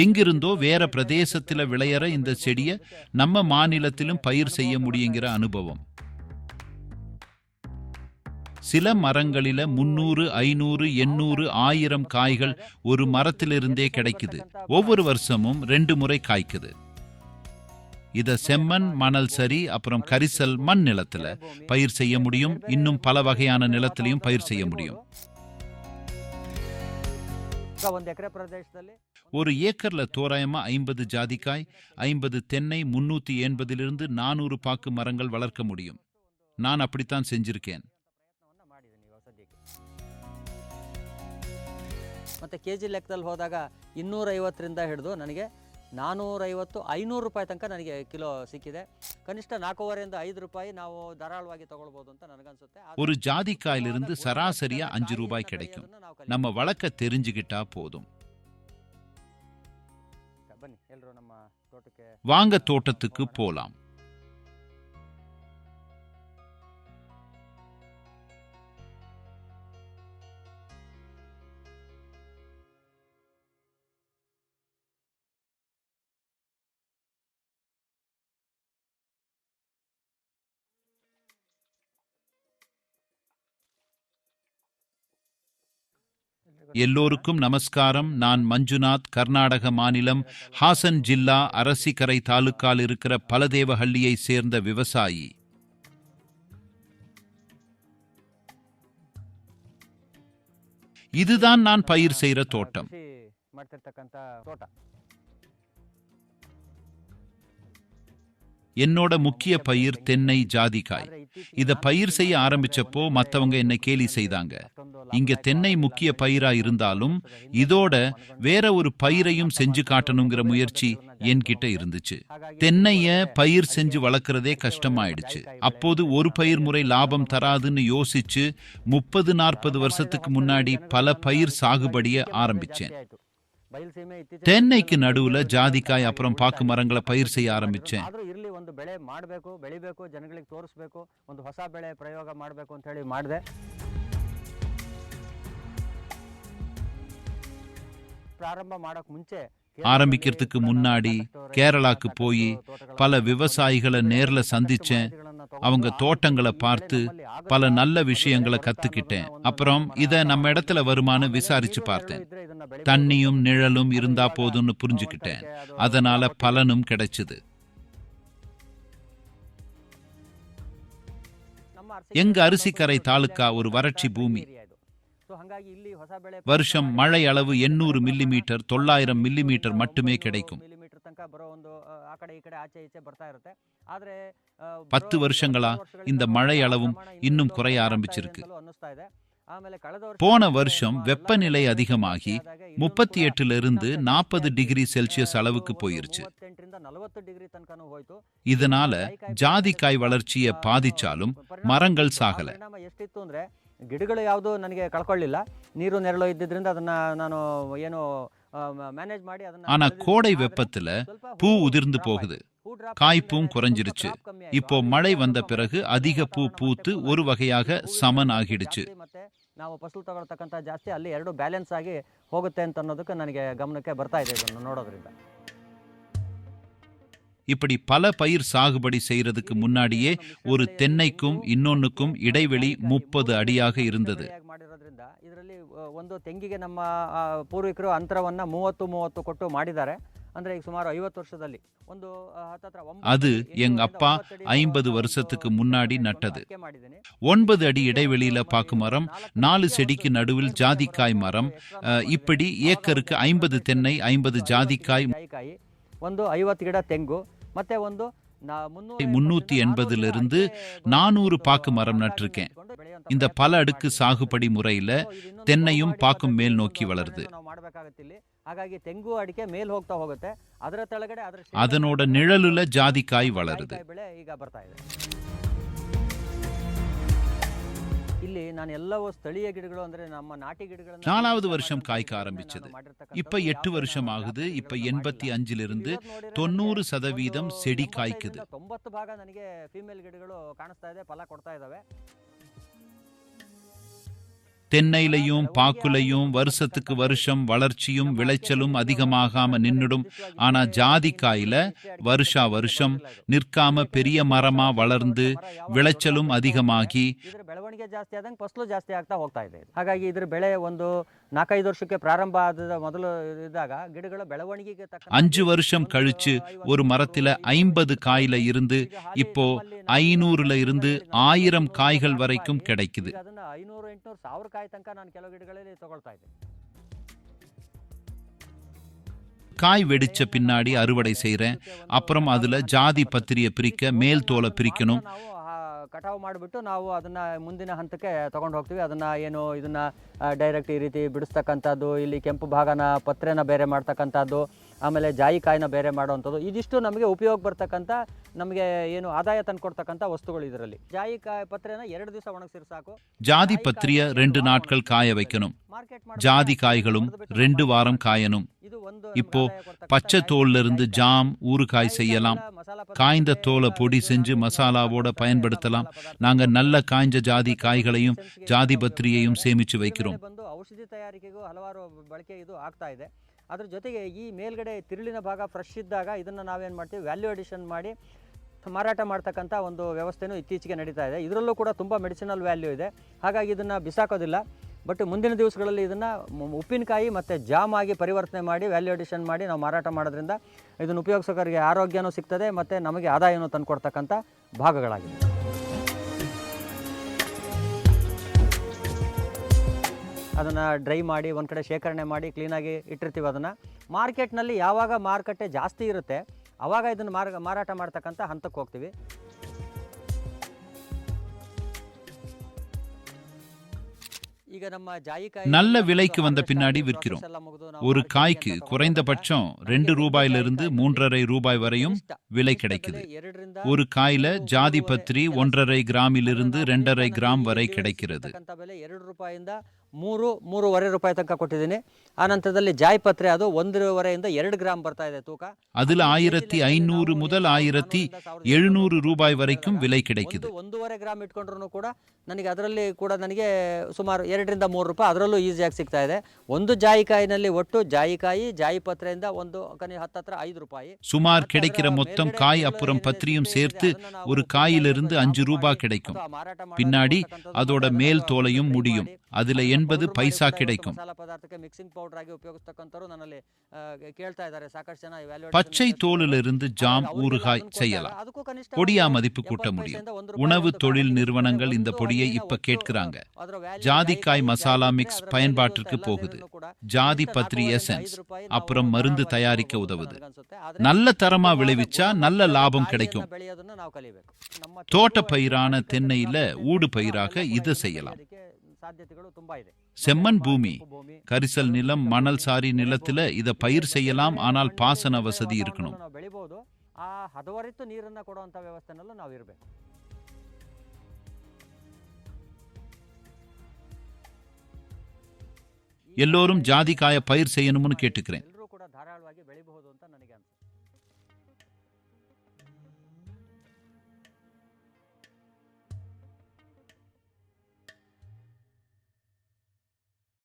எங்கிருந்தோ வேற பிரதேசத்தில் விளையற இந்த செடியை நம்ம மாநிலத்திலும் பயிர் செய்ய முடியுங்கிற அனுபவம். சில மரங்களில முன்னூறு ஐநூறு எண்ணூறு ஆயிரம் காய்கள் ஒரு மரத்திலிருந்தே கிடைக்குது. ஒவ்வொரு வருஷமும் ரெண்டு முறை காய்க்குது. இத செம்மண் மணல் சரி அப்புறம் கரிசல் மண் நிலத்துல பயிர் செய்ய முடியும். இன்னும் பல வகையான நிலத்திலையும் பயிர் செய்ய முடியும். ಈಗ ಒಂದು ಎಕರೆ ಪ್ರದೇಶದಲ್ಲಿ ஒரு ஏக்கர்ல தோராயமா ஐம்பது ஜாதிக்காய் ஐம்பது தென்னை முன்னூத்தி எண்பதிலிருந்து நானூறு பாக்கு மரங்கள் வளர்க்க முடியும் நான் அப்படித்தான் செஞ்சிருக்கேன் ಪ್ರಯತ್ನವನ್ನ ಮಾಡಿದ್ದೀನಿ ಇವಾಗ ಸದ್ಯಕ್ಕೆ ಮತ್ತೆ ಕೆ ಜಿ ಲೆಕ್ಕದಲ್ಲಿ ಹೋದಾಗ ಇನ್ನೂರೈವತ್ತರಿಂದ ಹಿಡಿದು ನನಗೆ ನಾನ್ನೂರೈವತ್ತು ಐನೂರು ರೂಪಾಯಿ ತನಕ ನನಗೆ ಕಿಲೋ ಸಿಕ್ಕಿದೆ ಕನಿಷ್ಠ ನಾಲ್ಕೂವರೆಯಿಂದ ಐದು ರೂಪಾಯಿ ನಾವು ಧಾರಾಳವಾಗಿ ತಗೊಳ್ಬೋದು ಅಂತ ನನಗನ್ಸುತ್ತೆ ಆದ್ರೆ ஒரு ஜாதிக்காயிலிருந்து சராசரியா அஞ்சு ரூபாய் கிடைக்கும் ಅದನ್ನ ನಾವು ಕಲಿಬೇಕು. நம்ம வளர்க்க தெரிஞ்சுக்கிட்டா போதும் ಬನ್ನಿ ಎಲ್ಲರೂ ನಮ್ಮ ತೋಟಕ್ಕೆ வாங்க தோட்டத்துக்கு போலாம் எல்லோருக்கும் நமஸ்காரம். நான் மஞ்சுநாத் கர்நாடக மாநிலம் ஹாசன் ஜில்லா அரசிக்கரை தாலுக்கால் இருக்கிற பலதேவஹள்ளியை சேர்ந்த விவசாயி. இதுதான் நான் பயிர் செய்கிற தோட்டம். என்னோட முக்கிய பயிர் தென்னை ஜாதிக்காய். இதை பயிர் செய்ய ஆரம்பிச்சப்போ மற்றவங்க என்னை கேலி செய்தாங்க. இங்க தென்னை முக்கிய பயிரா இருந்தாலும் இதோட வேற ஒரு பயிரையும் செஞ்சு காட்டணுங்கிற முயற்சி என்கிட்ட இருந்துச்சு. தென்னைய பயிர் செஞ்சு வளர்க்குறதே கஷ்டமாயிடுச்சு. அப்போது ஒரு பயிர் முறை லாபம் தராதுன்னு யோசிச்சு முப்பது நாற்பது வருஷத்துக்கு முன்னாடி பல பயிர் சாகுபடிய ஆரம்பிச்சேன். தென்னைக்கு நடுவுல ஜாதிக்காய் அப்புறம் பாக்கு மரங்களை பயிர் செய்ய ஆரம்பிச்சேன் ಆದ್ರೂ ಇರ್ಲಿ ಒಂದು ಬೆಳೆ ಮಾಡಬೇಕು ಬೆಳಿಬೇಕು ಜನಗಳಿಗೆ ತೋರಿಸ್ಬೇಕು ಒಂದು ಹೊಸ ಬೆಳೆ ಪ್ರಯೋಗ ಮಾಡಬೇಕು ಅಂತ ಹೇಳಿ ಮಾಡಿದೆ ಪ್ರಾರಂಭ ಮಾಡಕ್ ಮುಂಚೆ ஆரம்பிக்கிறதுக்கு முன்னாடி கேரளாக்கு போய் பல விவசாயிகளை நேர்ல சந்திச்சேன். அவங்க தோட்டங்களை பார்த்து பல நல்ல விஷயங்களை கத்துக்கிட்டேன். அப்புறம் இத நம்ம இடத்துல வருமானு விசாரிச்சு பார்த்தேன். தண்ணியும் நிழலும் இருந்தா போதும்னு புரிஞ்சுக்கிட்டேன். அதனால பலனும் கிடைச்சது. எங்க அரிசிக்கரை தாலுக்கா ஒரு வறட்சி பூமி. வருஷம் மழை அளவு எண்ணூறு மில்லிமீட்டர் தொள்ளாயிரம் மில்லிமೀಟರ್ மட்டுமே கிடைக்கும் பத்து வருஷங்களா இந்த மழை அளவும் இன்னும் குறைய ஆரம்பிச்சிருக்கு போன வருஷம் வெப்பநிலை அதிகமாகி முப்பத்தி எட்டுல இருந்து நாற்பது டிகிரி செல்சியஸ் அளவுக்கு போயிருச்சு இதனால ஜாதிக்காய் வளர்ச்சியை பாதிச்சாலும் மரங்கள் சாகல ಗಿಡಗಳು ಯಾವುದು ನನಗೆ ಕಳ್ಕೊಳ್ಳಿಲ್ಲ ನೀರು ನೆರಳು ಇದ್ದಿದ್ರಿಂದ ಅದನ್ನ ನಾನು ಏನು ಮ್ಯಾನೇಜ್ ಮಾಡಿ ಅದನ್ನ ஆனா ಬೆಳೆದಿದ್ದೀನಿ. கோடை ಆದ್ರೆ வெப்பத்துல ಸ್ವಲ್ಪ பூ ಹೂವು உதிர்ந்து drop போகுது ಆಯ್ತು. ಹೂ drop காய்ப்பும் ಆದ್ಮೇಲೆ குறைஞ்சிருச்சு ಸ್ವಲ್ಪ crop ಕಮ್ಮಿ ಆಯ್ತು. இப்போ ಆದ್ರಿಂದ மழை ಸ್ವಲ್ಪ வந்த ಸ್ವಲ್ಪ பிறகு ಮಳೆ அதிக பூ ವಾತಾವರಣ பூத்து ಮತ್ತೆ ஒரு ಹೂವಿನ வகையாக ಹೂವಿನ சமன் ಸಂಖ್ಯೆ ஆகிடுச்சு ಜಾಸ್ತಿ ಮತ್ತೆ ನಾವು ಫಸಲು ತಗೊಳ್ತಕ್ಕಂಥ ಜಾಸ್ತಿ ಅಲ್ಲಿ ಎರಡು ಬ್ಯಾಲೆನ್ಸ್ ಆಗಿ ಹೋಗುತ್ತೆ ಅಂತ ಅನ್ನೋದಕ್ಕೆ ನನಗೆ ಗಮನಕ್ಕೆ ಬರ್ತಾ ಇದೆ ಇದನ್ನು ನೋಡೋದ್ರಿಂದ இப்படி பல பயிர் சாகுபடி செய்யறதுக்கு முன்னாடியே ஒரு தென்னைக்கும் இன்னொன்னுக்கும் இடைவெளி முப்பது அடியாக இருந்தது ಮಾಡಿರೋದ್ರಿಂದ ಇದರಲ್ಲಿ ಒಂದು ತೆಂಗಿಗೆ ನಮ್ಮ ಆ, ಪೂರ್ವಿಕರು ಅಂತರವನ್ನ ಮೂವತ್ತು ಮೂವತ್ತು ಕೊಟ್ಟು ಮಾಡಿದ್ದಾರೆ ಅಂದ್ರೆ ಈಗ ಸುಮಾರು ಐವತ್ತು ವರ್ಷದಲ್ಲಿ ಒಂದು ಆ, ಹತ್ತತ್ರ ಒಂಬತ್ತು அது ಅಡಿ, எங்க ಎಂಟೂವರೆಯಿಂದ அப்பா ಒಂಬತ್ತು ಅಡಿ ஐம்பது ಒಂದು வருஷத்துக்கு ತೆಂಗಿನ முன்னாடி ಒಂದು நட்டது ಅಡಿಕೆ ಮಾಡಿದ್ದೀನಿ. ஒன்பது அடி இடைவெளியில பாக்கு மரம் நாலு செடிக்கு நடுவில் ஜாதிக்காய் மரம் அஹ், இப்படி ஏக்கருக்கு ஐம்பது தென்னை ஐம்பது ஜாதிக்காய் ಜಾಯಿಕಾಯಿ ಒಂದು ಐವತ್ತು ಗಿಡ ತೆಂಗು ಮತ್ತೆ ಒಂದು ನಾ- ಮುನ್ನೂರ முன்னூத்தி எண்பதுல இருந்து நானூறு பாக்கு மரம் நட்டிருக்கேன் இந்த பல அடுக்கு சாகுபடி முறையில தென்னையும் பாக்கும் மேல் நோக்கி வளருது ನಾವು ಮಾಡ್ಬೇಕಾಗತ್ತೆ ಇಲ್ಲಿ ಹಾಗಾಗಿ ತೆಂಗು ಅಡಿಕೆ ಮೇಲ್ ಹೋಗ್ತಾ ಹೋಗುತ್ತೆ ಅದರ ಕೆಳಗಡೆ ಅದರ அதனோட நிழலுல ஜாதிக்காய் வளருது ಇಲ್ಲಿ ನಾನು ಎಲ್ಲವೂ ಸ್ಥಳೀಯ ಗಿಡಗಳು ಅಂದ್ರೆ ನಮ್ಮ ನಾಟಿ ಗಿಡಗಳನ್ನ நாலாவது use வருஷம் ಮಾಡಿ காய்க்க ನಾನು ஆரம்பிச்சது ಮಾಡಿರ್ತಕ್ಕಂಥದ್ದು இப்ப எட்டு ಯಾವುದೇ வருஷம் ನಾನು ஆகுது ನಾಟಿ இப்ப ಗಿಡಗಳನ್ನ எண்பத்தி ಮಾಡಿಲ್ಲ. அஞ்சிலிருந்து ಇವತ್ತು ನೋಡಿದ್ರೆ தொண்ணூறு ನನಗೆ சதவீதம் ಒಂದು செடி ಎಂಬತ್ತೈದರಿಂದ காய்க்குது ತೊಂಬತ್ತು ಭಾಗ ನನಗೆ ಫೀಮೇಲ್ ಗಿಡಗಳು ಕಾಣಿಸ್ತಾ ಇದೆ ಫಲ ಕೊಡ್ತಾ ಇದಾವೆ தென்னையிலையும் பாக்குலையும் வருஷத்துக்கு வருஷம் வளர்ச்சியும் விளைச்சலும் அதிகமாகாம நின்னுடும் ஆனா ஜாதிக்காயில வருஷா வருஷம் நிற்காம பெரிய மரமா வளர்ந்து விளைச்சலும் அதிகமாகி ಇದ್ರ ಬೆಳವಣಿಗೆ ಜಾಸ್ತಿ ಆದಂಗೆ ಫಸಲು ಜಾಸ್ತಿ ಆಗ್ತಾ ಹೋಗ್ತಾ ಇದೆ ಹಾಗಾಗಿ ಇದ್ರ ಬೆಳೆ ಒಂದು ನಾಲ್ಕೈದು ವರ್ಷಕ್ಕೆ ಪ್ರಾರಂಭ ಆದ ಮೊದಲು ಇದ್ದಾಗ ಗಿಡಗಳ ಬೆಳವಣಿಗೆಗೆ ತಕ್ಕ அஞ்சு வருஷம் கழிச்சு ஒரு மரத்தில ஐம்பது காயில இருந்து இப்போ ஐநூறுல இருந்து ஆயிரம் காய்கள் வரைக்கும் கிடைக்குது ಈಗ ಅದನ್ನ ಐನೂರು ಎಂಟುನೂರು ಸಾವಿರ ಕಾಯಿ ತನಕ ನಾನು ಕೆಲವು ಗಿಡಗಳಲ್ಲಿ ತಗೊಳ್ತಾ ಇದ್ದೆ காய் வெடிச்ச பின்னாடி அறுவடை செய்றேன் அப்புறம் அதுல ஜாதி பத்திரிய பிரிக்க மேல் தோலை பிரிக்கணும் ನಾವು ಆ ಕಟಾವು ಮಾಡಿಬಿಟ್ಟು ನಾವು ಅದನ್ನ ಮುಂದಿನ ಹಂತಕ್ಕೆ ತಗೊಂಡು ಹೋಗ್ತೀವಿ ಅದನ್ನ ಏನು ಇದನ್ನ ಡೈರೆಕ್ಟ್ ಈ ರೀತಿ ಬಿಡಿಸ್ತಕ್ಕಂಥದ್ದು ಇಲ್ಲಿ ಕೆಂಪು ಭಾಗನ ಪತ್ರೆನ ಬೇರೆ ಮಾಡ್ತಕ್ಕಂಥದ್ದು ಆಮೇಲೆ ಜಾಯಿಕಾಯಿನ ಬೇರೆ ಮಾಡುವಂಥದ್ದು ಇದಿಷ್ಟು ನಮಗೆ ಉಪಯೋಗ ಬರ್ತಕ್ಕಂಥ ನಮಗೆ ಏನು ಆದಾಯ ತಂದ್ಕೊಡ್ತಕ್ಕಂಥ ವಸ್ತುಗಳು ಇದರಲ್ಲಿ ಜಾಯಿಕಾಯಿ ಪತ್ರೆನ ಎರಡು ದಿವಸ ಒಣಗಿಸಿರ್ ಸಾಕು ஜாதி பத்திரிய ரெண்டு நாட்கள் காய வைக்கணும் ಮಾರ್ಕೆಟ್ ஜாதி காய்களும் ரெண்டு வாரம் காயணும் ಇದು ಒಂದು இப்போ ಆದಾಯ ಕೊಡ್ತಕ್ಕಂಥ பச்சை தோல்ல இருந்து ஜாம் ஊறுகாய் செய்யலாம் ಮಸಾಲ ಪದಾರ್ಥ காய்ந்த தோலை பொடி செஞ்சு மசாலாவோட பயன்படுத்தலாம் நாங்க நல்ல காய்ஞ்ச ஜாதி காய்களையும் ஜாதி பத்திரியையும் சேமிச்சு வைக்கிறோம் ಮೇಲ್ಗಡೆ ಬಂದು ಔಷಧಿ ತಯಾರಿಕೆಗೂ ಹಲವಾರು ಬಳಕೆ ಇದು ಆಗ್ತಾ ಇದೆ ಅದ್ರ ಜೊತೆಗೆ ಈ ಮೇಲ್ಗಡೆ ತಿರುಳಿನ ಭಾಗ ಫ್ರೆಶ್ ಇದ್ದಾಗ ಇದನ್ನು ನಾವೇನು ಮಾಡ್ತೀವಿ ವ್ಯಾಲ್ಯೂ ಅಡಿಷನ್ ಮಾಡಿ ಮಾರಾಟ ಮಾಡ್ತಕ್ಕಂಥ ಒಂದು ವ್ಯವಸ್ಥೆನೂ ಇತ್ತೀಚೆಗೆ ನಡೀತಾ ಇದೆ ಇದರಲ್ಲೂ ಕೂಡ ತುಂಬ ಮೆಡಿಸಿನಲ್ ವ್ಯಾಲ್ಯೂ ಇದೆ ಹಾಗಾಗಿ ಇದನ್ನು ಬಿಸಾಕೋದಿಲ್ಲ ಬಟ್ ಮುಂದಿನ ದಿವಸಗಳಲ್ಲಿ ಇದನ್ನು ಉಪ್ಪಿನಕಾಯಿ ಮತ್ತು ಜಾಮ್ ಆಗಿ ಪರಿವರ್ತನೆ ಮಾಡಿ ವ್ಯಾಲ್ಯೂ ಅಡಿಷನ್ ಮಾಡಿ ನಾವು ಮಾರಾಟ ಮಾಡೋದ್ರಿಂದ ಇದನ್ನು ಉಪಯೋಗಿಸೋಕರಿಗೆ ಆರೋಗ್ಯನೂ ಸಿಗ್ತದೆ ಮತ್ತು ನಮಗೆ ಆದಾಯನೂ ತಂದುಕೊಡ್ತಕ್ಕಂಥ ಭಾಗಗಳಾಗಿದೆ ಅದನ್ನು ಡ್ರೈ ಮಾಡಿ, ಒಂದು ಕಡೆ ಶೇಖರಣೆ ಮಾಡಿ ಕ್ಲೀನಾಗಿ ಇಟ್ಟಿರ್ತೀವಿ ಅದನ್ನು. ಮಾರ್ಕೆಟ್ನಲ್ಲಿ ಯಾವಾಗ ಮಾರುಕಟ್ಟೆ ಜಾಸ್ತಿ ಇರುತ್ತೆ ಆವಾಗ ಇದನ್ನು ಮಾರ ಮಾರಾಟ ಮಾಡ್ತಕ್ಕಂಥ ಹಂತಕ್ಕೆ ಹೋಗ್ತೀವಿ. நல்ல விலைக்கு வந்த பின்னாடி விற்கிறோம். ஒரு காய்க்கு குறைந்தபட்சம் ரெண்டு ரூபாயிலிருந்து மூன்றரை ரூபாய் வரையும் விலை கிடைக்குது. ஒரு காயில ஜாதி பத்திரி ஒன்றரை கிராமிலிருந்து ரெண்டரை கிராம் வரை கிடைக்கிறது. ಇರ್ತಕ್ಕಂಥ ಬೆಲೆ ಎರಡು ರೂಪಾಯಿಂದ ಮೂರು ಮೂರುವರೆ ರೂಪಾಯಿ ತನಕ ಕೊಟ್ಟಿದ್ದೀನಿ ಆ ನಂತರದಲ್ಲಿ ಜಾಯ್ ಪತ್ರೆ ಅದು ಒಂದೂವರೆಯಿಂದ ಎರಡು ಗ್ರಾಮ್ ಬರ್ತಾ ಇದೆ ತೂಕ அதுல ஆயிரத்தி ஐநூறு முதல் ஆயிரத்தி எழுநூறு ரூபாய் வரைக்கும் விலை கிடைக்குது ಒಂದು ಒಂದೂವರೆ ಗ್ರಾಮ್ ಇಟ್ಕೊಂಡ್ರು ಕೂಡ ನನಗೆ ಅದರಲ್ಲಿ ಕೂಡ ನನಗೆ ಸುಮಾರು ಎರಡರಿಂದ ಮೂರು ರೂಪಾಯಿ ಅದರಲ್ಲೂ ಈಸಿಯಾಗಿ ಸಿಗ್ತಾ ಇದೆ ಒಂದು ಜಾಯಿಕಾಯಿನಲ್ಲಿ ಒಟ್ಟು ಜಾಯಿಕಾಯಿ ಜಾಯಿ ಪತ್ರೆಯಿಂದ ಒಂದು ಕನಿ ಹತ್ತತ್ರ ಐದು ರೂಪಾಯಿ சுமார் கிடைக்கிற மொத்தம் காய் அப்புறம் பத்திரியும் சேர்த்து ஒரு காயிலிருந்து அஞ்சு ரூபாய் கிடைக்கும் பின்னாடி அதோட மேல் தோலையும் முடியும் அதுல எண்பது பைசா கிடைக்கும் ಮಸಾಲ ಪದಾರ್ಥಕ್ಕೆ ಮಿಕ್ಸಿಂಗ್ ಪೌಡರ್ ಆಗಿ ಉಪಯೋಗಿಸ್ತಕ್ಕಂಥವ್ರು ನನ್ನಲ್ಲಿ ಆ, ಕೇಳ್ತಾ ಇದ್ದಾರೆ ಸಾಕಷ್ಟು ಜನ evaluate பச்சை ಮಾಡಿದ್ದಾರೆ. தோலிலிருந்து ஜாம் ಅವ್ರಿಗೆಲ್ಲ ஊறுகாய் ಅದನ್ನ செய்யலாம் ಕೊಟ್ಟಾಗ ಅದಕ್ಕೂ ಕನಿಷ್ಠ பொடியா ಒಂದು மதிப்பு கூட்ட ಎಪ್ಪತ್ತು முடியும் ಪೈಸೆಯಿಂದ ಒಂದು ರೂಪಾಯಿ உணவு ಒಂದು தொழில் ರೂಪಾಯಿ நிறுவனங்கள் இந்த ಒಂದು பொடியை ಹಣ್ಣಿನ இப்ப ಒಟ್ಟು கேட்கிறாங்க ಅದರ value ஜாதிக்காய் ಜಾಯಿಕಾಯಿ, மசாலா ಜಾಯಿಪತ್ರೆ, மிக்ஸ் ಅದರ பயன்பாட்டிற்கு value போகுது ಎಲ್ಲದನ್ನೂ ಕೂಡ ஜாதி ಕನಿಷ್ಠ பத்திரி ನಾಲ್ಕೂವರೆಯಿಂದ எசன்ஸ் ಐದು ರೂಪಾಯಿ அப்புறம் ನಾವು மருந்து ಧಾರಾಳವಾಗಿ தயாரிக்க ತಗೊಳ್ಬೋದು உதவுது ನನಗನ್ಸುತ್ತೆ. ಆದ್ರೆ நல்ல தரமா ಉತ್ತಮವಾದ விளைவிச்சா ಗುಣಮಟ್ಟದ நல்ல லாபம் ಕಾಯಿಯನ್ನ கிடைக்கும் ಬೆಳೆಯೋದನ್ನ ನಾವು ಕಲಿಬೇಕು ನಮ್ಮ தோட்ட ತೆಂಗು பயிரான ಅಡಿಕೆ தென்னையில ತೆಂಗು ஊடு ಕೂಡ பயிராக ಅವೆಲ್ಲ இதை ಕೂಡ செய்யலாம் ಬೆಳೆಯೋದಕ್ಕೆ ಸಾಧ್ಯತೆಗಳು ತುಂಬಾ ಇದೆ செம்மண் பூமி ಕೆಂಪು ಭೂಮಿ கரிசல் நிலம் மணல் சாரி நிலத்துல இத பயிர் செய்யலாம் ஆனால் பாசன வசதி இருக்கணும் ನಾವು ಬೆಳಿಬಹುದು ಆ ಹದವರಿತು ನೀರನ್ನ ಕೊಡುವಂತ ವ್ಯವಸ್ಥೆನಲ್ಲೂ ನಾವು ಇರಬೇಕು எல்லோரும் ஜாதிக்காய பயிர் செய்யணும்னு கேட்டுக்கிறேன் ಎಲ್ಲರೂ ಕೂಡ ಧಾರಾಳವಾಗಿ ಬೆಳಿಬಹುದು ಅಂತ ನನಗೆ